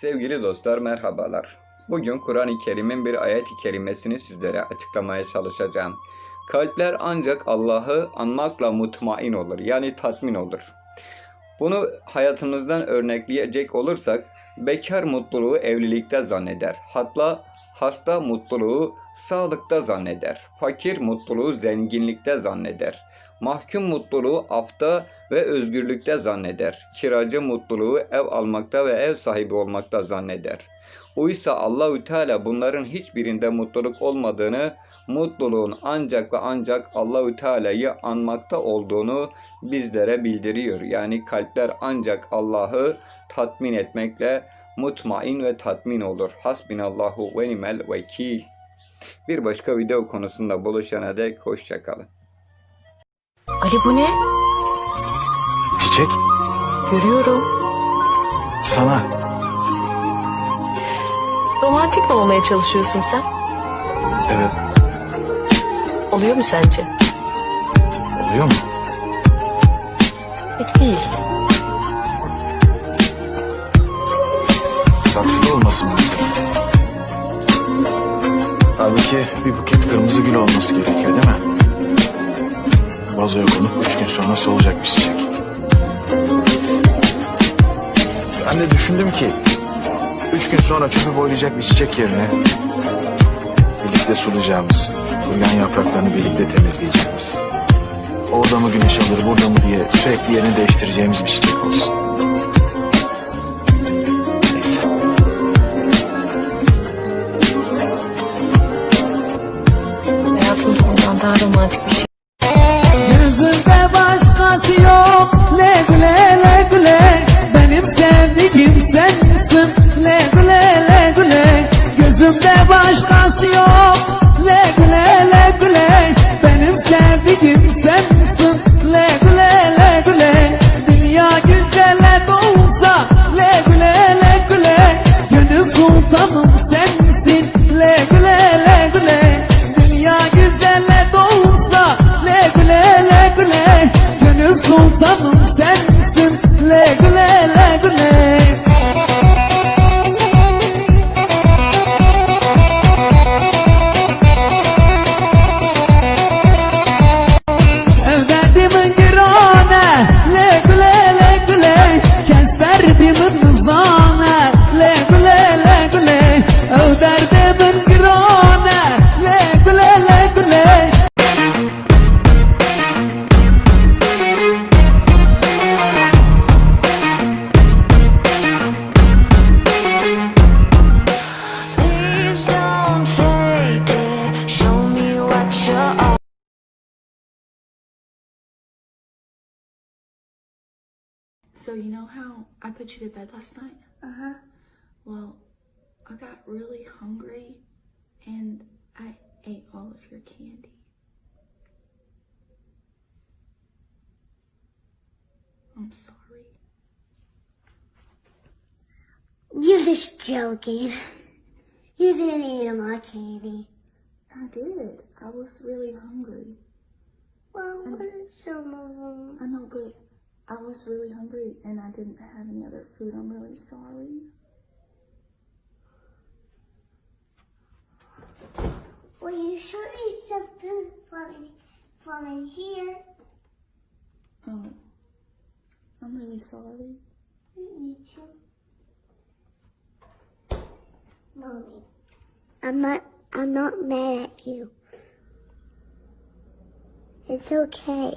Sevgili dostlar merhabalar. Bugün Kur'an-ı Kerim'in bir ayet-i kerimesini sizlere açıklamaya çalışacağım. Kalpler ancak Allah'ı anmakla mutmain olur yani tatmin olur. Bunu hayatımızdan örnekleyecek olursak bekar mutluluğu evlilikte zanneder. Hatta hasta mutluluğu sağlıkta zanneder. Fakir mutluluğu zenginlikte zanneder. Mahkum mutluluğu afta ve özgürlükte zanneder. Kiracı mutluluğu ev almakta ve ev sahibi olmakta zanneder. Oysa Allahü Teala bunların hiçbirinde mutluluk olmadığını, mutluluğun ancak ve ancak Allahü Teala'yı anmakta olduğunu bizlere bildiriyor. Yani kalpler ancak Allah'ı tatmin etmekle mutmain ve tatmin olur. Hasbinallahu ve nimel vekil. Bir başka video konusunda buluşana dek hoşçakalın. Ali bu ne? Çiçek Görüyorum. sana. Romantik mi olmaya çalışıyorsun sen? Evet Oluyor mu sence? oluyor mu? Pek değil. Saksıda olmasın mesela. Halbuki bir buket kırmızı gül olması gerekiyor değil mi? Vazoya konup üç gün sonra solacak bir çiçek. Ben de düşündüm ki üç gün sonra çöpü boylayacak bir çiçek yerine birlikte sulayacağımız, kuruyan yapraklarını birlikte temizleyeceğimiz, orada mı güneş alır burada mı diye sürekli yerini değiştireceğimiz bir çiçek olsun. Neyse. Hayatımda bundan daha romantik bir şey. So you know how I put you to bed last night? Uh-huh. Well, I got really hungry and I ate all of your candy. I'm sorry. You're just joking. You didn't eat my candy. I did. I was really hungry. Well, what are some of them? I know, but I was really hungry and I didn't have any other food. I'm really sorry. Well, you should eat some food from from in here. Oh, I'm really sorry. You too. Mommy, I'm not. I'm not mad at you. It's okay.